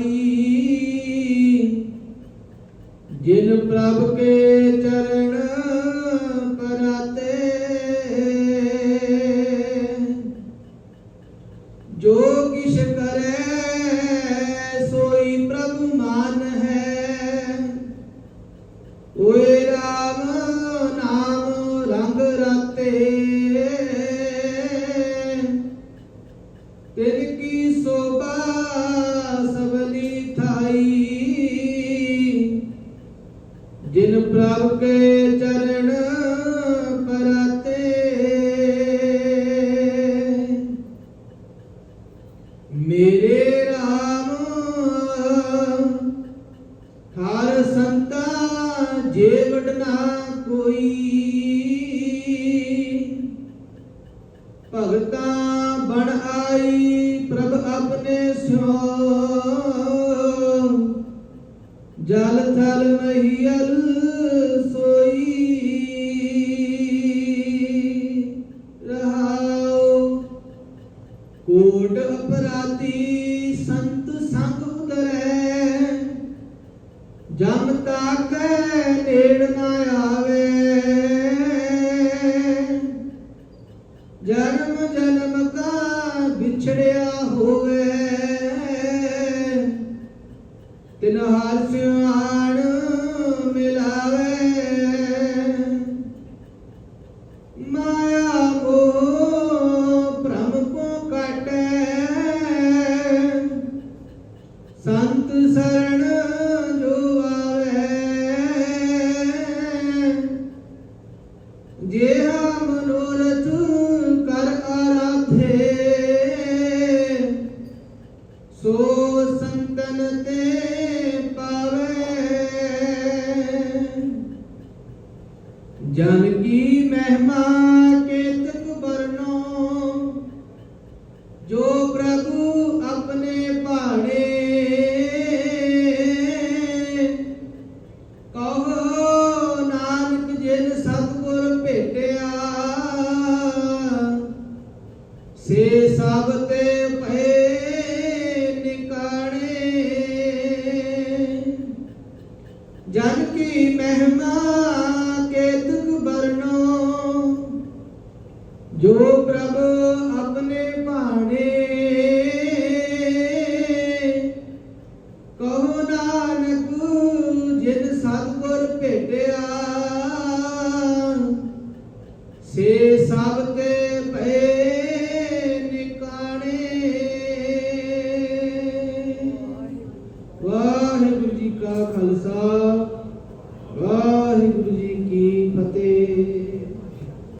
ਸਭਨੀ ਜਿਨ ਪ੍ਰਭ ਕੇ ਚਰਨ ਪਰਾਤੇ। ਜੋ ਕਿਛ ਕਰੇ, ਸੋਈ ਪ੍ਰਭ ਮਾਨ ਹੈ। ਓਏ ਰਾਮ, ਨਾਮ ਰੰਗ ਰਾਤੇ। ਤਿਨ ਕੀ ਸੋਭਾ ਕੇ ਚਰਨ ਪਰਤੇ। ਮੇਰੇ RAM ਹਰ ਸੰਤਾ ਜੇ ਵਡਨਾ ਕੋਈ। ਭਗਤਾ ਬਣ ਆਈ ਪ੍ਰਭ ਆਪਣੇ ਸਿਓ ਜਲ ਥਲ ਮਹੀਲ ਸੋਈ। ਰਹਾਉ ਕੋਟ ਅਪਰਾਧੀ ਸੰਤ ਸੰਗ ਉਦਰੈ ਜਮ ਤਾਕੈ ਨੇੜ ਨਾ ਆਵੇ। ਜਨਮ ਜਨਮ ਕਾ ਵਿਛੜਿਆ ਹੋਵੇ। ਤਿਨ ਹਰ ਸਿਆਣ ਮਿਲਾਵੇ। ਮਾਇਆ ਮੋਹ ਭ੍ਰਮ ਕੋ ਕਾਟੈ। ਸੰਤ ਸਰਣ ਜੋ ਆਵੇ। ਜਿਹਾ ਸੋ ਸੰਤਨ ਤੇ ਪਾਵੇ। ਜਨ ਕੀ ਮਹਿਮਾ ਕੇਤਕ ਬਰਨੋ ਜੋ ਪ੍ਰਭੂ ਕੀ ਮਹਿਮਾ ਕੇਤਕ ਬਰਨੋ ਜੋ ਪ੍ਰਭ ਆਪਣੇ ਭਾਣੇ ਕਹੋ ਨਾਨਕ, ਜਿਨ ਸਤਗੁਰ ਭੇਟਿਆ ਸਭ ਤੇ ਖਾਲਸਾ।